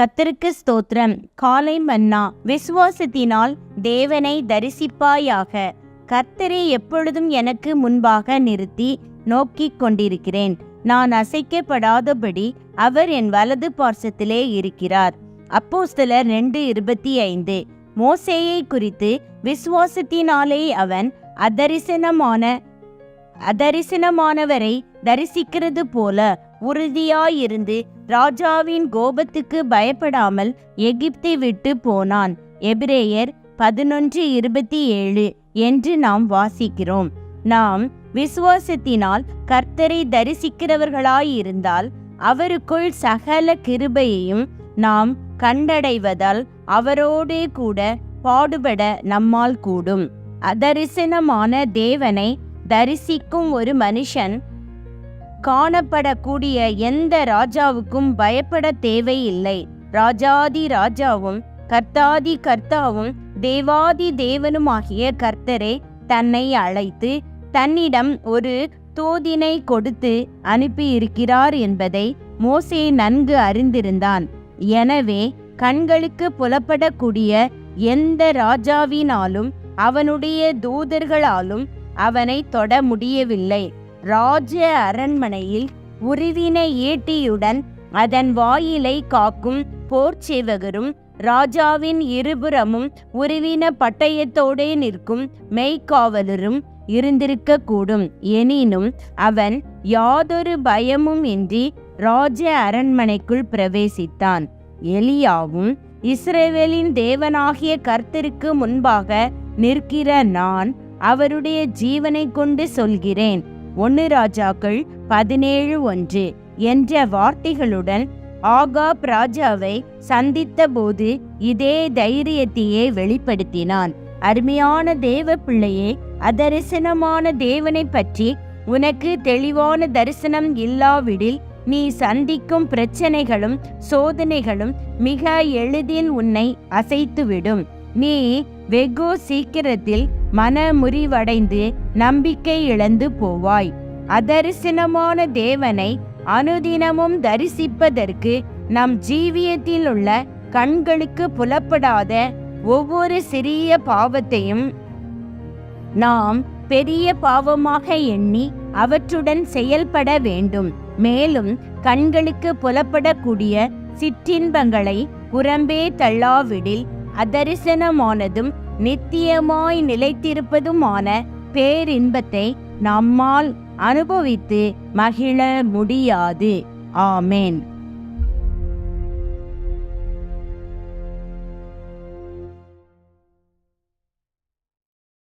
கத்தருக்கு ஸ்தோத்திரம். காலை மன்னா விசுவாசத்தினால் தேவனை தரிசிப்பாயாக. கர்த்தரை எப்பொழுதும் எனக்கு முன்பாக நிறுத்தி நோக்கிக் கொண்டிருக்கிறேன். நான் அசைக்கப்படாதபடி அவர் என் வலது பார்சத்திலே இருக்கிறார். அப்போஸ்தலர் ரெண்டு இருபத்தி ஐந்து. மோசேயை குறித்து விசுவாசத்தினாலே அவன் அதரிசனமான அதரிசனமானவரை தரிசிக்கிறது போல உறுதியாயிருந்து ராஜாவின் கோபத்துக்கு பயப்படாமல் எகிப்தை விட்டு போனான். எபிரேயர் பதினொன்று இருபத்தி ஏழு என்று நாம் வாசிக்கிறோம். நாம் விசுவாசத்தினால் கர்த்தரை தரிசிக்கிறவர்களாயிருந்தால் அவருக்குள் சகல கிருபையையும் நாம் கண்டடைவதால் அவரோடே கூட பாடுபட நம்மால் கூடும். அதரிசனமான தேவனை தரிசிக்கும் ஒரு மனுஷன் காணப்படக்கூடிய எந்த ராஜாவுக்கும் பயப்பட தேவையில்லை. ராஜாதி ராஜாவும் கர்த்தாதி கர்த்தாவும் தேவாதி தேவனுமாகிய கர்த்தரே தன்னை அழைத்து தன்னிடம் ஒரு தூதினை கொடுத்து அனுப்பியிருக்கிறார் என்பதை மோசே நன்கு அறிந்திருந்தான். எனவே கண்களுக்கு புலப்படக்கூடிய எந்த ராஜாவினாலும் அவனுடைய தூதர்களாலும் அவனை தொட முடியவில்லை. ராஜ அரண்மனையில் உருவின ஈட்டியுடன் அதன் வாயிலை காக்கும் போர்ச்சேவகரும் ராஜாவின் இருபுறமும் உருவின பட்டயத்தோடே நிற்கும் மெய்க்காவலரும் இருந்திருக்க கூடும் எனினும் அவன் யாதொரு பயமும் இன்றி ராஜ அரண்மனைக்குள் பிரவேசித்தான். எலியாவும் இஸ்ரேவேலின் தேவனாகிய கர்த்தருக்கு முன்பாக நிற்கிற நான் அவருடைய ஜீவனை கொண்டு சொல்கிறேன். ஒன்னு ராஜாக்கள் பதினேழு ஒன்று என்ற வார்த்தைகளுடன் ஆகாப் ராஜாவை சந்தித்த போது இதே தைரியத்தையே வெளிப்படுத்தினான். அருமையான தேவ பிள்ளையே அதரிசனமான தேவனை பற்றி உனக்கு தெளிவான தரிசனம் இல்லாவிடில் நீ சந்திக்கும் பிரச்சனைகளும் சோதனைகளும் மிக எளிதில் உன்னை அசைத்துவிடும். நீ வெகு சீக்கிரத்தில் மனமுறிவடைந்து நம்பிக்கை இழந்து போவாய். அதரிசனமான தேவனை அனுதினமும் தரிசிப்பதற்கு நம் ஜீவியத்தில் உள்ள கண்களுக்கு புலப்படாத ஒவ்வொரு சிறிய பாவத்தையும் நாம் பெரிய பாவமாக எண்ணி அவற்றுடன் செயல்பட வேண்டும். மேலும் கண்களுக்கு புலப்படக்கூடிய சிற்றின்பங்களை புறம்பே தள்ளாவிடில் அதரிசனமானதும் நித்தியமாய் நிலைத்திருப்பதுமான பேரின்பத்தை நம்மால் அனுபவித்து மகிழ முடியாது. ஆமேன்.